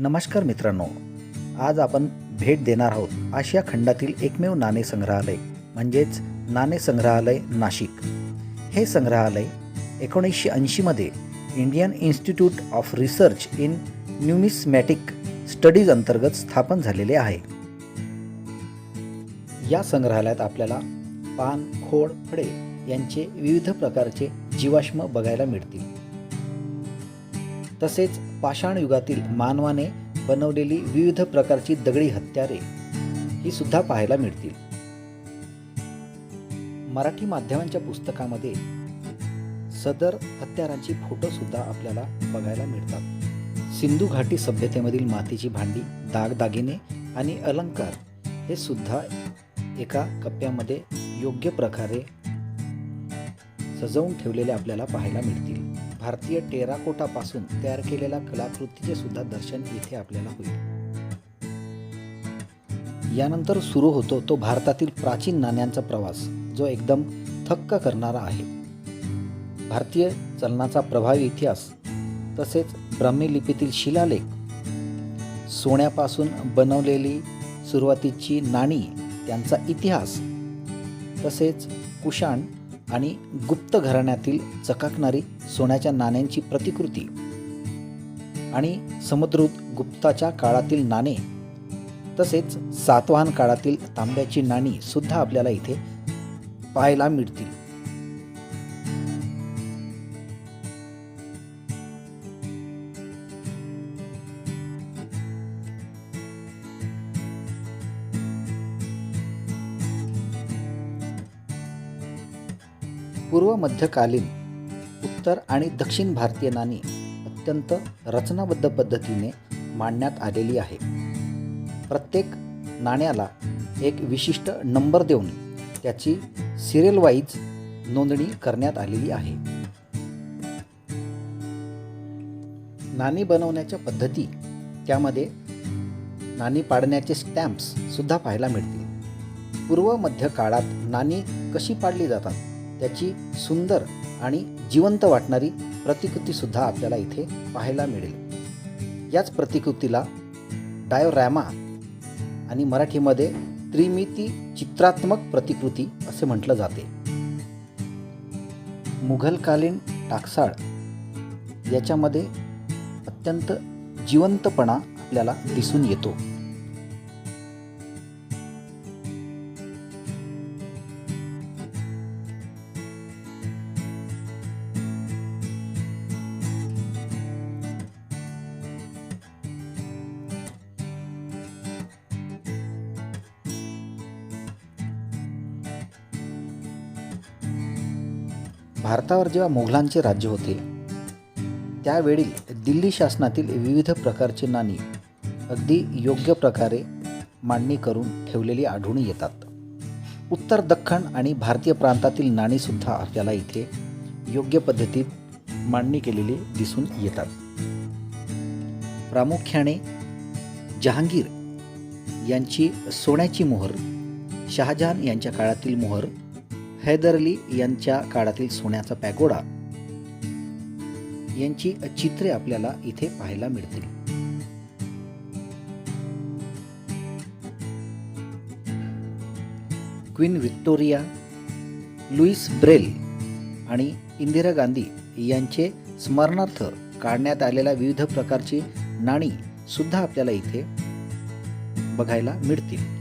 नमस्कार मित्रांनो. आज आपण भेट देणार आहोत आशिया खंडातील एकमेव नाणे संग्रहालय म्हणजेच नाणे संग्रहालय नाशिक. हे संग्रहालय एकोणीसशे ऐंशीमध्ये Indian institute of research in numismatic studies अंतर्गत स्थापन झालेले आहे. या संग्रहालयात आपल्याला पान खोड फळे यांचे विविध प्रकारचे जीवाश्म बघायला मिळतील. तसेच पाषाण युगातील मानवाने बनवलेली विविध प्रकारची दगडी हत्यारे ही सुद्धा पाहायला मिळतील. मराठी माध्यमांच्या पुस्तकामध्ये सदर हत्यारांची फोटो सुद्धा आपल्याला बघायला मिळतात. सिंधू घाटी सभ्यतेमधील मातीची भांडी दागदागिने आणि अलंकार हे सुद्धा एका कप्प्यामध्ये योग्य प्रकारे सजवून ठेवलेले आपल्याला पाहायला मिळतील. भारतीय टेराकोटापासून तयार केलेल्या कलाकृतीचे सुद्धा दर्शन इथे आपल्याला होईल. यानंतर सुरू होतो तो भारतातील प्राचीन नाण्यांचा प्रवास जो एकदम थक्क करणारा आहे. भारतीय चलनाचा प्रभावी इतिहास तसेच ब्राह्मी लिपीतील शिलालेख सोन्यापासून बनवलेली सुरुवातीची नाणी त्यांचा इतिहास तसेच कुशाण आणि गुप्त घराण्यातील चकाकणारी सोन्याच्या नाण्यांची प्रतिकृती. आणि समुद्रदूत गुप्ताच्या काळातील नाणे तसेच सातवाहन काळातील तांब्याची नाणी सुद्धा आपल्याला इथे पाहायला मिळतील. पूर्व मध्यकालीन उत्तर आणि दक्षिण भारतीय नाणी अत्यंत रचनाबद्ध पद्धतीने मांडण्यात आलेली आहे. प्रत्येक नाण्याला एक विशिष्ट नंबर देऊन त्याची सिरियल वाईज नोंदणी करण्यात आलेली आहे. नाणी बनवण्याच्या पद्धती त्यामध्ये नाणी पाडण्याचे स्टॅम्प्स सुद्धा पाहायला मिळतील. पूर्व मध्य काळात नाणी कशी पाडली जातात? त्याची सुंदर आणि जिवंत वाटणारी प्रतिकृतीसुद्धा आपल्याला इथे पाहायला मिळेल. याच प्रतिकृतीला डायोरॅमा आणि मराठीमध्ये त्रिमिती चित्रात्मक प्रतिकृती असे म्हटलं जाते. मुघलकालीन टाकसाळ याच्यामध्ये अत्यंत जिवंतपणा आपल्याला दिसून येतो. भारतावर जेव्हा मोघलांचे राज्य होते त्यावेळी दिल्ली शासनातील विविध प्रकारची नाणी अगदी योग्य प्रकारे मांडणी करून ठेवलेली आढळून येतात. उत्तर दख्खन आणि भारतीय प्रांतातील नाणीसुद्धा आपल्याला इथे योग्य पद्धतीत मांडणी केलेली दिसून येतात. प्रामुख्याने जहांगीर यांची सोन्याची मोहर शहाजहान यांच्या काळातील मोहर हैदर अली यांच्या काळातील सोन्याचा पॅगोडा यांची चित्रे आपल्याला इथे पाहायला मिळतील. क्वीन व्हिक्टोरिया लुईस ब्रेल आणि इंदिरा गांधी यांचे स्मरणार्थ काढण्यात आलेल्या विविध प्रकारची नाणी सुद्धा आपल्याला इथे बघायला मिळतील.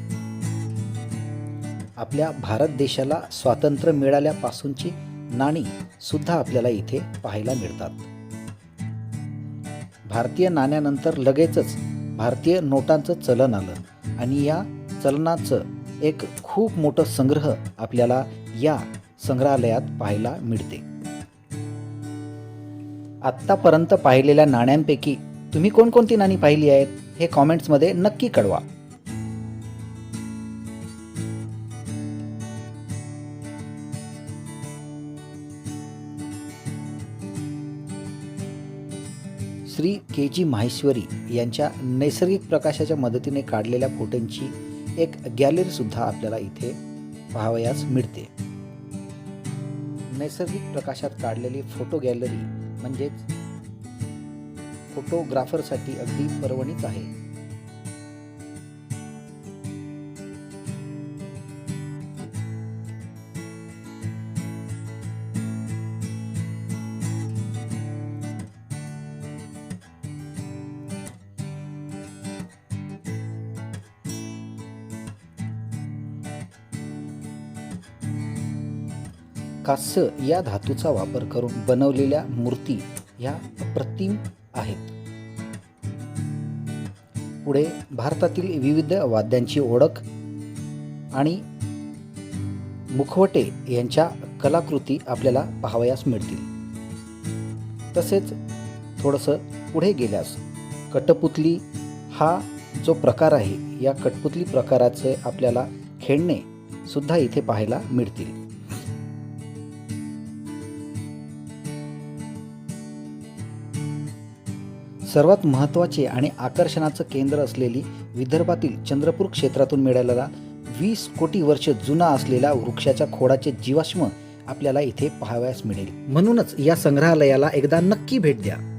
आपल्या भारत देशाला स्वातंत्र्य मिळाल्यापासूनची नाणी सुद्धा आपल्याला इथे पाहायला मिळतात. भारतीय नाण्यानंतर लगेचच भारतीय नोटांचं चलन आलं आणि या चलनाचं एक खूप मोठं संग्रह आपल्याला या संग्रहालयात पाहायला मिळते. आत्तापर्यंत पाहिलेल्या नाण्यांपैकी तुम्ही कोणकोणती नाणी पाहिली आहेत हे कॉमेंट्समध्ये नक्की कळवा. श्री के जी माहेश्वरी यांच्या नैसर्गिक प्रकाशाच्या मदतीने काढलेल्या फोटोंची एक गॅलरीसुद्धा आपल्याला इथे पाहावयास मिळते. नैसर्गिक प्रकाशात काढलेली फोटो गॅलरी म्हणजेच फोटोग्राफरसाठी अगदी पर्वणीच आहे. कास्य या धातूचा वापर करून बनवलेल्या मूर्ती ह्या अप्रतिम आहेत. पुढे भारतातील विविध वाद्यांची ओळख आणि मुखवटे यांच्या कलाकृती आपल्याला पाहावयास मिळतील. तसेच थोडंसं पुढे गेल्यास कटपुतली हा जो प्रकार आहे या कटपुतली प्रकाराचे आपल्याला खेळणे सुद्धा इथे पाहायला मिळतील. सर्वात महत्त्वाचे आणि आकर्षणाचं केंद्र असलेली विदर्भातील चंद्रपूर क्षेत्रातून मिळालेला वीस कोटी वर्ष जुना असलेल्या वृक्षाच्या खोडाचे जीवाश्म आपल्याला इथे पाहावयास मिळेल. म्हणूनच या संग्रहालयाला एकदा नक्की भेट द्या.